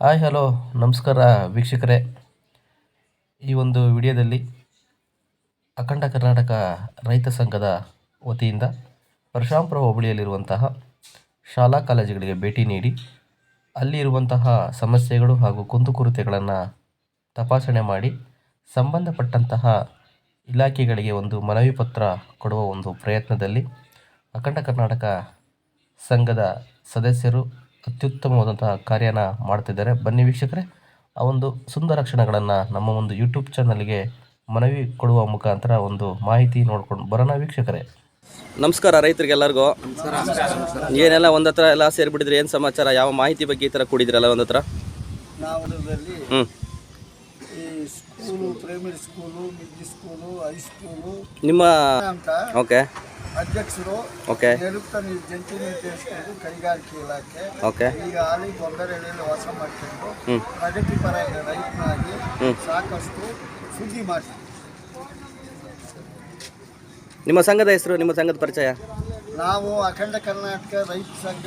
Hi, hello. ನಮಸ್ಕಾರ ವೀಕ್ಷಕರೇ. ಈ ಒಂದು ವಿಡಿಯೋದಲ್ಲಿ ಅಖಂಡ ಕರ್ನಾಟಕ ರೈತ ಸಂಘದ ವತಿಯಿಂದ ಪರಶಾಂಪುರ ಹೋಬಳಿಯಲ್ಲಿರುವಂತಹ ಶಾಲಾ ಕಾಲೇಜುಗಳಿಗೆ ಭೇಟಿ ನೀಡಿ ಅಲ್ಲಿರುವಂತಹ ಸಮಸ್ಯೆಗಳು ಹಾಗೂ ಕುಂದುಕೊರತೆಗಳನ್ನು ತಪಾಸಣೆ ಮಾಡಿ ಸಂಬಂಧಪಟ್ಟಂತಹ ಇಲಾಖೆಗಳಿಗೆ ಒಂದು ಮನವಿ ಪತ್ರ ಕೊಡುವ ಒಂದು ಪ್ರಯತ್ನದಲ್ಲಿ ಅಖಂಡ ಕರ್ನಾಟಕ ಸಂಘದ ಸದಸ್ಯರು ಅತ್ಯುತ್ತಮವಾದಂತಹ ಕಾರ್ಯನ ಮಾಡ್ತಿದ್ದಾರೆ. ಬನ್ನಿ ವೀಕ್ಷಕರೇ ಆ ಒಂದು ಸುಂದರ ಕ್ಷಣಗಳನ್ನು ನಮ್ಮ ಒಂದು ಯೂಟ್ಯೂಬ್ ಚಾನಲ್ಗೆ ಮನವಿ ಕೊಡುವ ಮುಖಾಂತರ ಒಂದು ಮಾಹಿತಿ ನೋಡ್ಕೊಂಡು ಬರೋಣ ವೀಕ್ಷಕರೇ. ನಮಸ್ಕಾರ ರೈತರಿಗೆಲ್ಲರಿಗೂ ಏನೆಲ್ಲ ಒಂದತ್ರ ಹತ್ರ ಎಲ್ಲ ಸೇರಿಬಿಟ್ಟಿದ್ರೆ ಏನು ಸಮಾಚಾರ ಯಾವ ಮಾಹಿತಿ ಬಗ್ಗೆ ಈ ಥರ ಕೂಡಿದ್ರಲ್ಲ ಒಂದತ್ರ ಹ್ಞೂ ಈ school primary school middle school high school ನಿಮ್ಮ ಓಕೆ ಅಧ್ಯಕ್ಷರು ಓಕೆ. ನಿರುಕ್ತ ನಿ- ಜಂಟಿ ನಿರ್ದೇಶಕರು ಕೈಗಾರಿಕೆ ಇಲಾಖೆ ಓಕೆ. ಈಗ ಹಾಲಿ ಬೊಂದರೆಯಲ್ಲಿ ವಾಸ ಮಾಡ್ಕೊಂಡು ಪ್ರಗತಿಪರ ರೈತನಾಗಿ. ಸಾಕಷ್ಟು ಸುದ್ದಿ ಮಾಡಿ ನಿಮ್ಮ ಸಂಘದ ಹೆಸರು ನಿಮ್ಮ ಸಂಘದ ಪರಿಚಯ? ನಾವು ಅಖಂಡ ಕರ್ನಾಟಕ ರೈತ ಸಂಘ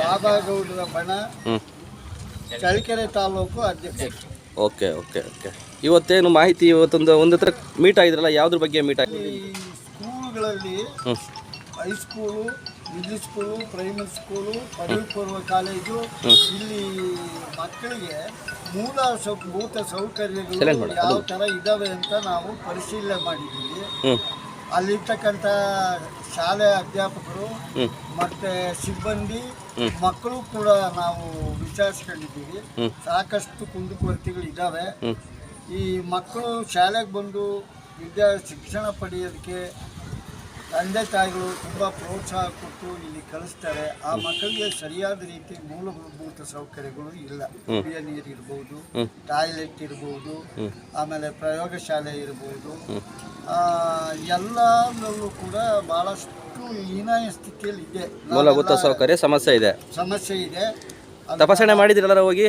ರಾಧಾಗೌಡರ ಬಣ ಚಳ್ಳಕೆರೆ ತಾಲೂಕು ಅಧ್ಯಕ್ಷರು ಓಕೆ ಓಕೆ ಓಕೆ. ಇವತ್ತೇನು ಮಾಹಿತಿ ಇವತ್ತೊಂದು ಒಂದು ಹತ್ರ ಮೀಟ್ ಆಗಿದ್ರಲ್ಲ ಯಾವ್ದ್ರ ಬಗ್ಗೆ ಮೀಟ್ ಆಗಿ ಸ್ಕೂಲ್ಗಳಲ್ಲಿ high school middle school primary school ಪದವಿ ಪೂರ್ವ ಕಾಲೇಜು ಇಲ್ಲಿ ಮಕ್ಕಳಿಗೆ ಮೂಲ ಮೂಲಭೂತ ಸೌಕರ್ಯಗಳು ಯಾವ ಥರ ಇದ್ದಾವೆ ಅಂತ ನಾವು ಪರಿಶೀಲನೆ ಮಾಡಿದ್ದೀವಿ. ಅಲ್ಲಿರ್ತಕ್ಕಂಥ ಶಾಲೆ ಅಧ್ಯಾಪಕರು ಮತ್ತೆ ಸಿಬ್ಬಂದಿ ಮಕ್ಕಳು ಕೂಡ ನಾವು ವಿಚಾರಿಸ್ಕೊಂಡಿದ್ದೀವಿ. ಸಾಕಷ್ಟು ಕುಂದುಕೊರತೆಗಳು ಇದ್ದಾವೆ ಹ್ಞೂ ಈ ಮಕ್ಕಳು ಶಾಲೆಗೆ ಬಂದು ವಿದ್ಯಾ ಶಿಕ್ಷಣ ಪಡೆಯೋದಕ್ಕೆ ತಂದೆ ತಾಯಿಗಳು ತುಂಬ ಪ್ರೋತ್ಸಾಹ ಕೊಟ್ಟು ಇಲ್ಲಿ ಕಲಿಸ್ತಾರೆ ಆ ಮಕ್ಕಳಿಗೆ ಸರಿಯಾದ ರೀತಿ ಮೂಲಭೂತ ಸೌಕರ್ಯಗಳು ಇಲ್ಲ. ಕುಡಿಯ ನೀರು ಇರ್ಬೋದು ಟಾಯ್ಲೆಟ್ ಇರ್ಬೋದು ಆಮೇಲೆ ಪ್ರಯೋಗಶಾಲೆ ಇರ್ಬೋದು. ಆ, ಎಲ್ಲದರಲ್ಲೂ ಕೂಡ ಬಹಳಷ್ಟು ಹೀನಾಯ ಸ್ಥಿತಿಯಲ್ಲಿ ಇದೆ. ಮೂಲಭೂತ ಸೌಕರ್ಯ ಸಮಸ್ಯೆ ಇದೆ. ಸಮಸ್ಯೆ ಇದೆ. ತಪಾಸಣೆ ಮಾಡಿದ್ರಲ್ಲ ಹೋಗಿ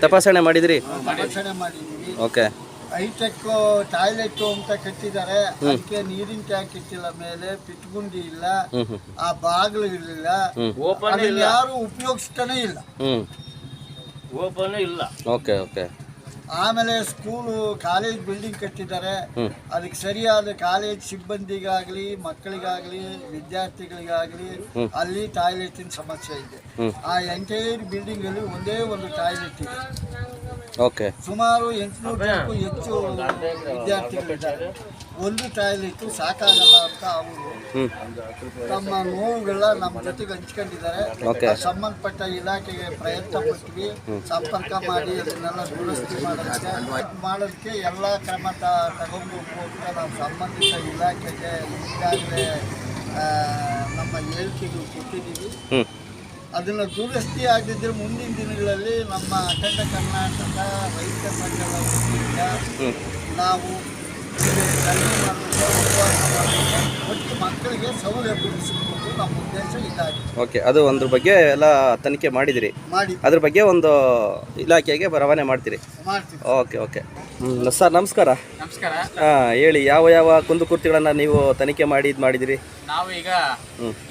ತಪಾಸಣೆ ಮಾಡಿದ್ರಿ? ತಪಾಸಣೆ ಮಾಡಿದ್ದೀವಿ. ಓಕೆ. ಹೈಟೆಕ್ ಟಾಯ್ಲೆಟ್ ಅಂತ ಕಟ್ಟಿದ್ದಾರೆ. ಅದಕ್ಕೆ ನೀರಿನ ಟ್ಯಾಂಕ್ ಇಟ್ಟಿಲ್ಲ ಮೇಲೆ ಪಿಟ್ಗುಂಡಿ ಇಲ್ಲ ಆ ಬಾಗಿಲು ಇರಲಿಲ್ಲ. ಯಾರು ಉಪಯೋಗಿಸ್ತಾನೆ ಇಲ್ಲ. ಹ್ಞೂ ಓಕೆ ಓಕೆ. ಆಮೇಲೆ ಸ್ಕೂಲು ಕಾಲೇಜ್ ಬಿಲ್ಡಿಂಗ್ ಕಟ್ಟಿದ್ದಾರೆ. ಅದಕ್ಕೆ ಸರಿಯಾದ ಕಾಲೇಜ್ ಸಿಬ್ಬಂದಿಗಾಗ್ಲಿ ಮಕ್ಕಳಿಗಾಗ್ಲಿ ವಿದ್ಯಾರ್ಥಿಗಳಿಗಾಗ್ಲಿ ಅಲ್ಲಿ ಟಾಯ್ಲೆಟಿನ ಸಮಸ್ಯೆ ಇದೆ. ಆ ಎಂಟೈರ್ ಬಿಲ್ಡಿಂಗ್ ಅಲ್ಲಿ ಒಂದೇ ಒಂದು ಟಾಯ್ಲೆಟ್ ಇದೆ. ಓಕೆ. ಸುಮಾರು ಎಂಟುನೂರು ಜನಕ್ಕೂ ಹೆಚ್ಚು ವಿದ್ಯಾರ್ಥಿಗಳಿದ್ದಾರೆ. ಒಂದು ಟಾಯ್ಲೆಟ್ ಸಾಕಾಗಲ್ಲ ಅಂತ ಅವರು ತಮ್ಮ ನೋವುಗಳ ನಮ್ಮ ಜೊತೆಗೆ ಹಂಚ್ಕೊಂಡಿದ್ದಾರೆ. ಸಂಬಂಧಪಟ್ಟ ಇಲಾಖೆಗೆ ಪ್ರಯತ್ನ ಪಟ್ಟಿವಿ ಸಂಪರ್ಕ ಮಾಡಿ ಅದನ್ನೆಲ್ಲ ದುರಸ್ತಿ ಮಾಡೋದಕ್ಕೆ ಮಾಡೋದಕ್ಕೆ ಎಲ್ಲ ಕ್ರಮ ತಗೊಂಡು ಅಂತ ನಾವು ಸಂಬಂಧಿತ ಇಲಾಖೆಗೆ ಈಗಾಗಲೇ ನಮ್ಮ ಹೇಳಿಕೆಗಳು ಕೊಟ್ಟಿದ್ದೀವಿ. ಅದನ್ನು ದುರಸ್ತಿ ಆಗದಿದ್ದರೆ ಮುಂದಿನ ದಿನಗಳಲ್ಲಿ ನಮ್ಮ ಅಖಂಡ ಕರ್ನಾಟಕ ರೈತ ಸಂಘದ ವತಿಯಿಂದ ನಾವು ಇಲ್ಲಿ ಕಡಿಮೆ ಮಾಡಬೇಕು, ಉಪವಾಸ ಮಾಡಬೇಕು. ಒಟ್ಟು ಮಕ್ಕಳಿಗೆ ಸೌಲಭ್ಯ ನಮ್ಮ ಉದ್ದೇಶ ಇದಾಗಿದೆ ಓಕೆ ಅದು ಒಂದ್ರ ಬಗ್ಗೆ ಎಲ್ಲ ತನಿಖೆ ಮಾಡಿದಿರಿ. ಮಾಡಿ. ಅದ್ರ ಬಗ್ಗೆ ಒಂದು ಇಲಾಖೆಗೆ ರವಾನೆ ಮಾಡ್ತೀರಿ. ಮಾಡ್ತೀವಿ. ಓಕೆ ಓಕೆ ಹ್ಞೂ ಸರ್ ನಮಸ್ಕಾರ. ನಮಸ್ಕಾರ. ಹಾಂ ಹೇಳಿ ಯಾವ ಯಾವ ಕುಂದುಕೊರತೆಗಳನ್ನು ನೀವು ತನಿಖೆ ಮಾಡಿ ಇದು ಮಾಡಿದಿರಿ? ನಾವು ಈಗ.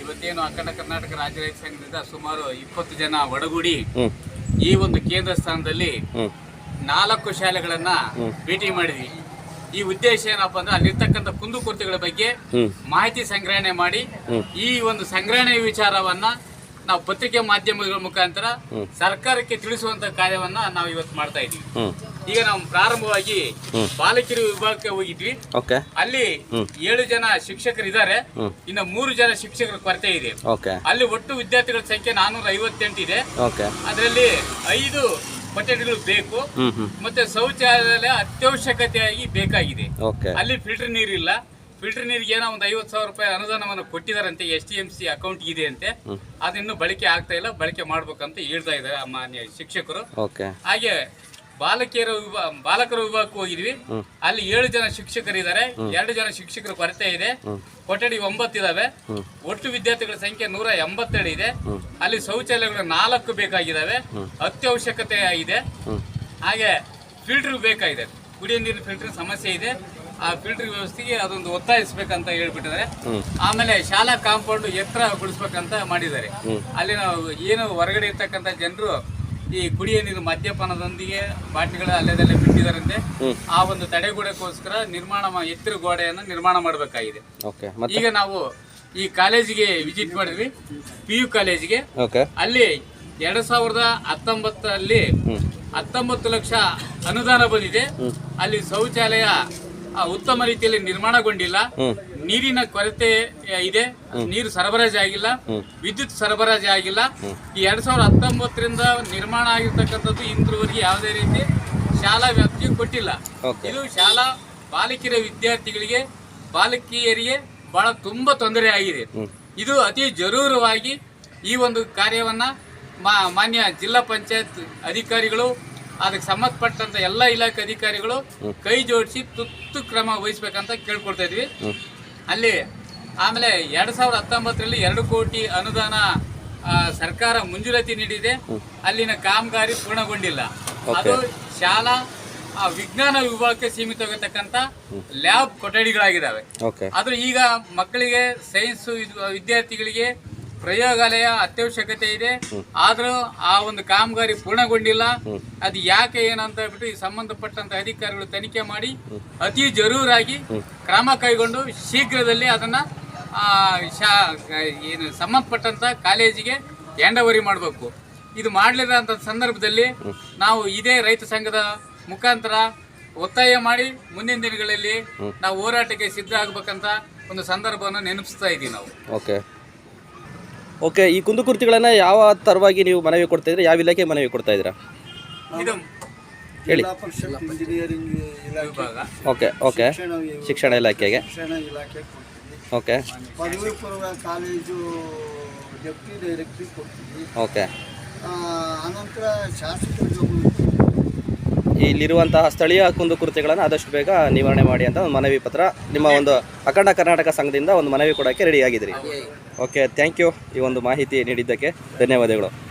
ಇವತ್ತೇನು ಅಖಂಡ ಕರ್ನಾಟಕ ರಾಜ್ಯ ರೈತ ಸಂಘದಿಂದ ಸುಮಾರು ಇಪ್ಪತ್ತು ಜನ ಒಡಗೂಡಿ ಹ್ಞೂ ಈ ಒಂದು ಕೇಂದ್ರ ಸ್ಥಾನದಲ್ಲಿ ಹ್ಞೂ ನಾಲ್ಕು ಶಾಲೆಗಳನ್ನ ಭೇಟಿ ಮಾಡಿದ್ವಿ. ಈ ಉದ್ದೇಶ ಏನಪ್ಪಾ ಅಂದ್ರೆ ಅಲ್ಲಿರ್ತಕ್ಕಂಥ ಕುಂದುಕೊರತೆಗಳ ಬಗ್ಗೆ ಮಾಹಿತಿ ಸಂಗ್ರಹಣೆ ಮಾಡಿ ಈ ಒಂದು ಸಂಗ್ರಹಣೆ ವಿಚಾರವನ್ನ ನಾವು ಪತ್ರಿಕೆ ಮಾಧ್ಯಮಗಳ ಮುಖಾಂತರ ಸರ್ಕಾರಕ್ಕೆ ತಿಳಿಸುವಂತ ಕಾರ್ಯವನ್ನ ನಾವು ಇವತ್ತು ಮಾಡ್ತಾ ಇದೀವಿ ಈಗ ನಾವು ಪ್ರಾರಂಭವಾಗಿ ಬಾಲಕಿರು ವಿಭಾಗಕ್ಕೆ ಹೋಗಿದ್ವಿ. ಅಲ್ಲಿ ಏಳು ಜನ ಶಿಕ್ಷಕರು ಇದ್ದಾರೆ ಇನ್ನು ಮೂರು ಜನ ಶಿಕ್ಷಕರ ಕೊರತೆ ಇದೆ. ಅಲ್ಲಿ ಒಟ್ಟು ವಿದ್ಯಾರ್ಥಿಗಳ ಸಂಖ್ಯೆ ನಾನೂರ ಐವತ್ತೆಂಟು ಇದೆ ಅದರಲ್ಲಿ ಐದು ಕೊಠಡಿಗಳು ಬೇಕು. ಮತ್ತೆ ಶೌಚಾಲಯ ಅತ್ಯವಶ್ಯಕತೆಯಾಗಿ ಬೇಕಾಗಿದೆ. ಓಕೆ. ಅಲ್ಲಿ ಫಿಲ್ಟರ್ ನೀರಿಲ್ಲ. ಫಿಲ್ಟರ್ ನೀರಿಗೆ ಏನೋ ಒಂದು ಐವತ್ತು ಸಾವಿರ ರೂಪಾಯಿ ಅನುದಾನವನ್ನು ಕೊಟ್ಟಿದಾರಂತೆ S T M C account ಇದೆ ಅಂತೆ. ಅದನ್ನು ಬಳಕೆ ಆಗ್ತಾ ಇಲ್ಲ ಬಳಕೆ ಮಾಡ್ಬೇಕಂತ ಹೇಳ್ತಾ ಇದ್ದಾರೆ ಮಾನ್ಯ ಶಿಕ್ಷಕರು. ಹಾಗೆ ಬಾಲಕಿಯರ ವಿಭಾ ಬಾಲಕರ ವಿಭಾಗಕ್ಕೆ ಹೋಗಿದ್ವಿ. ಅಲ್ಲಿ ಏಳು ಜನ ಶಿಕ್ಷಕರಿದ್ದಾರೆ. ಎರಡು ಜನ ಶಿಕ್ಷಕರ ಕೊರತೆ ಇದೆ. ಕೊಠಡಿ ಒಂಬತ್ತು ಇದಾವೆ. ಒಟ್ಟು ವಿದ್ಯಾರ್ಥಿಗಳ ಸಂಖ್ಯೆ ನೂರ ಎಂಬತ್ತೆರಡು ಇದೆ. ಅಲ್ಲಿ ಶೌಚಾಲಯಗಳು ನಾಲ್ಕು ಬೇಕಾಗಿದ್ದಾವೆ ಅತ್ಯವಶ್ಯಕತೆ ಇದೆ. ಹಾಗೆ ಫಿಲ್ಟರ್ ಬೇಕಾಗಿದೆ. ಕುಡಿಯ ನೀರಿನ ಫಿಲ್ಟರ್ ಸಮಸ್ಯೆ ಇದೆ. ಆ ಫಿಲ್ಟರ್ ವ್ಯವಸ್ಥೆಗೆ ಅದೊಂದು ಒತ್ತಾಯಿಸ್ಬೇಕಂತ ಹೇಳ್ಬಿಟ್ಟಿದ್ದಾರೆ. ಆಮೇಲೆ ಶಾಲಾ ಕಾಂಪೌಂಡ್ ಎತ್ತರಗೊಳಿಸ್ಬೇಕಂತ ಮಾಡಿದ್ದಾರೆ. ಅಲ್ಲಿ ನಾವು ಏನು ಹೊರಗಡೆ ಇರ್ತಕ್ಕಂಥ ಜನರು ಈ ಕುಡಿಯ ನೀರು ಮದ್ಯಪಾನದೊಂದಿಗೆ ಬಾಟ್ಲಿಗಳ ಅಲ್ಲೆದಲ್ಲೇ ಬಿಟ್ಟಿದ್ದಾರಂತೆ ಆ ಒಂದು ತಡೆಗೋಡೆಗೋಸ್ಕರ ನಿರ್ಮಾಣ ಮಾ- ಎತ್ತಿರ ಗೋಡೆಯನ್ನು ನಿರ್ಮಾಣ ಮಾಡಬೇಕಾಗಿದೆ. ಓಕೆ ಮತ್ತೆ? ಈಗ ನಾವು ಈ ಕಾಲೇಜಿಗೆ ವಿಸಿಟ್ ಮಾಡಿದ್ವಿ. ಪಿ ಯು ಕಾಲೇಜಿಗೆ. ಓಕೆ ಅಲ್ಲಿ ಎರಡ್ ಸಾವಿರದ ಹತ್ತೊಂಬತ್ತರಲ್ಲಿ ಹತ್ತೊಂಬತ್ತು ಲಕ್ಷ ಅನುದಾನ ಬಂದಿದೆ. ಅಲ್ಲಿ ಶೌಚಾಲಯ ಉತ್ತಮ ರೀತಿಯಲ್ಲಿ ನಿರ್ಮಾಣಗೊಂಡಿಲ್ಲ. ನೀರಿನ ಕೊರತೆ ಇದೆ ನೀರು ಸರಬರಾಜು ಆಗಿಲ್ಲ ವಿದ್ಯುತ್ ಸರಬರಾಜು ಆಗಿಲ್ಲ. ಈ ಎರಡ್ ಸಾವಿರದ ಹತ್ತೊಂಬತ್ತರಿಂದ ನಿರ್ಮಾಣ ಆಗಿರ್ತಕ್ಕಂಥದ್ದು ಇಂದ್ರವರೆಗೆ ಯಾವುದೇ ರೀತಿ ಶಾಲಾ ವ್ಯಾಪ್ತಿಗೆ ಕೊಟ್ಟಿಲ್ಲ. ಇದು ಶಾಲಾ ಬಾಲಕಿಯರ ವಿದ್ಯಾರ್ಥಿಗಳಿಗೆ ಬಾಲಕಿಯರಿಗೆ ಬಹಳ ತುಂಬಾ ತೊಂದರೆ ಆಗಿದೆ. ಇದು ಅತಿ ಜರೂರವಾಗಿ ಈ ಒಂದು ಕಾರ್ಯವನ್ನ ಮಾನ್ಯ ಜಿಲ್ಲಾ ಪಂಚಾಯತ್ ಅಧಿಕಾರಿಗಳು ಅದಕ್ಕೆ ಸಂಬಂಧಪಟ್ಟಂತ ಎಲ್ಲ ಇಲಾಖೆ ಅಧಿಕಾರಿಗಳು ಕೈ ಜೋಡಿಸಿ ತುತ್ತು ಕ್ರಮ ವಹಿಸ್ಬೇಕಂತ ಕೇಳ್ಕೊಳ್ತಾ ಇದ್ವಿ. ಅಲ್ಲಿ ಆಮೇಲೆ ಎರಡ್ ಸಾವಿರದ ಹತ್ತೊಂಬತ್ತರಲ್ಲಿ ಎರಡು ಕೋಟಿ ಅನುದಾನ ಸರ್ಕಾರ ಮಂಜೂರಾತಿ ನೀಡಿದೆ. ಅಲ್ಲಿನ ಕಾಮಗಾರಿ ಪೂರ್ಣಗೊಂಡಿಲ್ಲ. ಅದು ಶಾಲಾ ಆ, ವಿಜ್ಞಾನ ವಿಭಾಗಕ್ಕೆ ಸೀಮಿತವಾಗಿರ್ತಕ್ಕಂಥ ಲ್ಯಾಬ್ ಕೊಠಡಿಗಳಾಗಿದ್ದಾವೆ. ಆದ್ರೆ ಈಗ ಮಕ್ಕಳಿಗೆ ಸೈನ್ಸ್ ವಿದ್ಯಾರ್ಥಿಗಳಿಗೆ ಪ್ರಯೋಗಾಲಯ ಅತ್ಯವಶ್ಯಕತೆ ಇದೆ. ಆದರೂ ಆ ಒಂದು ಕಾಮಗಾರಿ ಪೂರ್ಣಗೊಂಡಿಲ್ಲ. ಅದು ಯಾಕೆ ಏನಂತ ಹೇಳ್ಬಿಟ್ಟು ಈ ಸಂಬಂಧಪಟ್ಟಂತ ಅಧಿಕಾರಿಗಳು ತನಿಖೆ ಮಾಡಿ ಅತಿ ಜರೂರಾಗಿ ಕ್ರಮ ಕೈಗೊಂಡು ಶೀಘ್ರದಲ್ಲಿ ಅದನ್ನ ಏನು ಸಂಬಂಧಪಟ್ಟಂತ ಕಾಲೇಜಿಗೆ ಎಂಡವರಿ ಮಾಡಬೇಕು. ಇದು ಮಾಡಲಿರಂತ ಸಂದರ್ಭದಲ್ಲಿ ನಾವು ಇದೇ ರೈತ ಸಂಘದ ಮುಖಾಂತರ ಒತ್ತಾಯ ಮಾಡಿ ಮುಂದಿನ ದಿನಗಳಲ್ಲಿ ನಾವು ಹೋರಾಟಕ್ಕೆ ಸಿದ್ಧ ಆಗ್ಬೇಕಂತ ಒಂದು ಸಂದರ್ಭವನ್ನು ನೆನಪಿಸ್ತಾ ಇದ್ದೀವಿ ನಾವು. ಓಕೆ. ಓಕೆ ಈ ಕುಂದುಕೃತಿಗಳನ್ನು ಯಾವ ತರವಾಗಿ ನೀವು ಮನವಿ ಕೊಡ್ತಾ ಇದ್ದೀರಾ? ಯಾವ ಇಲಾಖೆ ಮನವಿ ಕೊಡ್ತಾ ಇದ್ದೀರಾ? ಇದು ಹೇಳಿ. ಜಿಲ್ಲಾ ಪರಿಷತ್ ಇಂಜಿನಿಯರಿಂಗ್ ಇಲಾಖೆ ಓಕೆ ಓಕೆ. ಶಿಕ್ಷಣ ಇಲಾಖೆಗೆ. ಓಕೆ. ಪದವಿ ಪೂರ್ವ ಕಾಲೇಜು ಡೆಪ್ಟಿ ಡೈರೆಕ್ಟ್ರಿ ಕೊಡ್ತೀವಿ ಓಕೆ. ಇಲ್ಲಿರುವಂತಹ ಸ್ಥಳೀಯ ಕುಂದುಕೃತಿಗಳನ್ನು ಆದಷ್ಟು ಬೇಗ ನಿವಾರಣೆ ಮಾಡಿ ಅಂತ ಒಂದು ಮನವಿ ಪತ್ರ ನಿಮ್ಮ ಒಂದು ಅಖಂಡ ಕರ್ನಾಟಕ ಸಂಘದಿಂದ ಒಂದು ಮನವಿ ಕೊಡೋಕ್ಕೆ ರೆಡಿ ಆಗಿದ್ದೀರಿ. ಓಕೆ ಥ್ಯಾಂಕ್ ಯು ಈ ಒಂದು ಮಾಹಿತಿ ನೀಡಿದ್ದಕ್ಕೆ. ಧನ್ಯವಾದಗಳು.